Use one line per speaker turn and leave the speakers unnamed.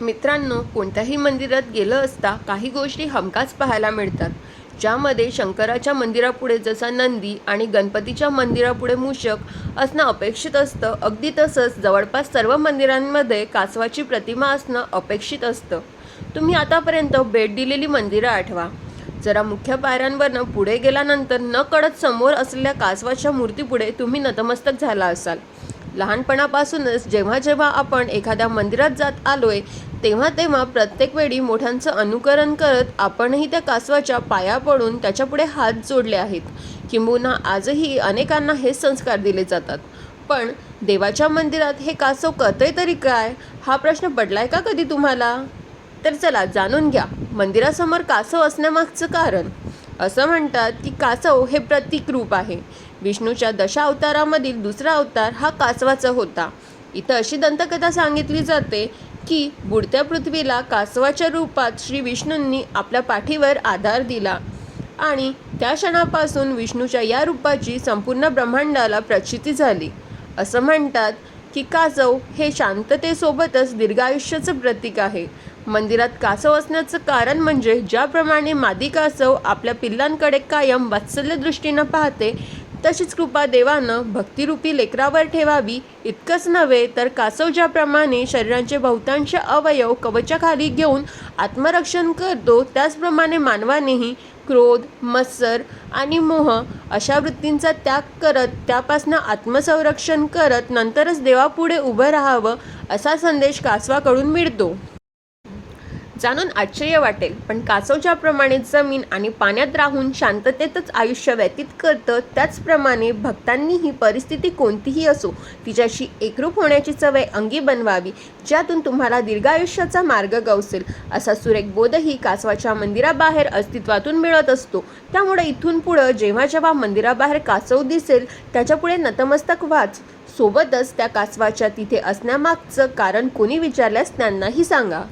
मित्रांनो कोणत्याही मंदिरात गेलं असता काही गोष्टी हमखास पाहायला मिळतात. ज्यामध्ये शंकराच्या मंदिरापुढे जसा नंदी आणि गणपतीच्या मंदिरापुढे मूषक असणं अपेक्षित असतं अगदी तसंच जवळपास सर्व मंदिरांमध्ये कासवाची प्रतिमा असणं अपेक्षित असतं. तुम्ही आतापर्यंत भेट दिलेली मंदिरं आठवा. जरा मुख्य पायऱ्यांवरनं पुढे गेल्यानंतर न कळत समोर असलेल्या कासवाच्या मूर्तीपुढे तुम्ही नतमस्तक झाला असाल. लहानपणापासूनच जेव्हा जेव्हा आपण एखाद्या मंदिरात जात आलोय तेव्हा तेव्हा प्रत्येक वेळी मोठ्यांचं अनुकरण करत आपणही त्या कासवाच्या पाया पडून त्याच्यापुढे हात जोडले आहेत. किंबहुना आजही अनेकांना हे संस्कार दिले जातात. पण देवाच्या मंदिरात हे कासव करतंय तरी काय? हा प्रश्न पडलाय का कधी तुम्हाला? तर चला जाणून घ्या मंदिरासमोर कासव असण्यामागचं कारण. असं म्हणतात की कासव हे प्रतीक रूप आहे. विष्णूच्या दशा अवतारामधील दुसरा अवतार हा कासवाचा होता. इथं अशी दंतकथा सांगितली जाते की बुडत्या पृथ्वीला कासवाच्या रूपात श्री विष्णूंनी आपल्या पाठीवर आधार दिला आणि त्या क्षणापासून विष्णूच्या या रूपाची संपूर्ण ब्रह्मांडाला प्रचिती झाली. असं म्हणतात की कासव हे शांततेसोबतच दीर्घायुष्याचं प्रतीक आहे. मंदिरात कासव असण्याचं कारण म्हणजे ज्याप्रमाणे मादी कासव आपल्या पिल्लांकडे कायम वात्सल्य दृष्टीनं पाहते तशीच कृपा देवानं भक्तिरूपी लेकरावर ठेवावी. इतकंच नव्हे तर कासव ज्याप्रमाणे शरीरांचे बहुतांश अवयव कवचाखाली घेऊन आत्मरक्षण करतो त्याचप्रमाणे मानवानेही क्रोध मत्सर आणि मोह अशा वृत्तींचा त्याग करत त्यापासून आत्मसंरक्षण करत नंतरच देवापुढे उभं राहावं असा संदेश कासवाकडून मिळतो. जाणून आश्चर्य वाटेल. पण कासव ज्याप्रमाणे जमीन आणि पाण्यात राहून शांततेतच आयुष्य व्यतीत करतं त्याचप्रमाणे भक्तांनी ही परिस्थिती कोणतीही असो तिच्याशी एकरूप होण्याची सवय अंगी बनवावी ज्यातून तुम्हाला दीर्घायुष्याचा मार्ग गवसेल. असा सुरेख बोधही कासवाच्या मंदिराबाहेर अस्तित्वातून मिळत असतो. त्यामुळे इथून पुढं जेव्हा जेव्हा मंदिराबाहेर कासव दिसेल त्याच्यापुढे नतमस्तक वाच. सोबतच त्या कासवाच्या तिथे असण्यामागचं कारण कोणी विचारल्यास त्यांनाही सांगा.